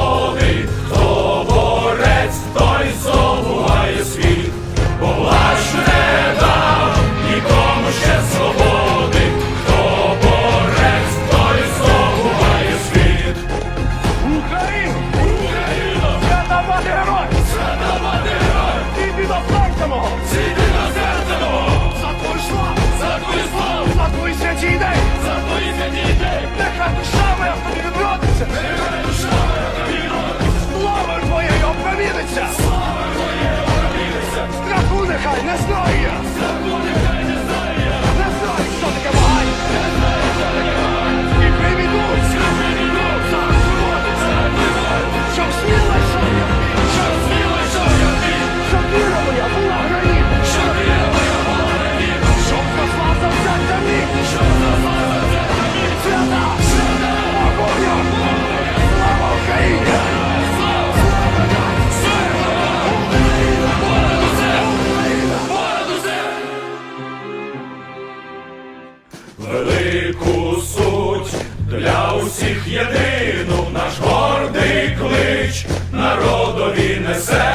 Oh. Let's go! музику суть для усіх єдину наш гордий клич народові несе.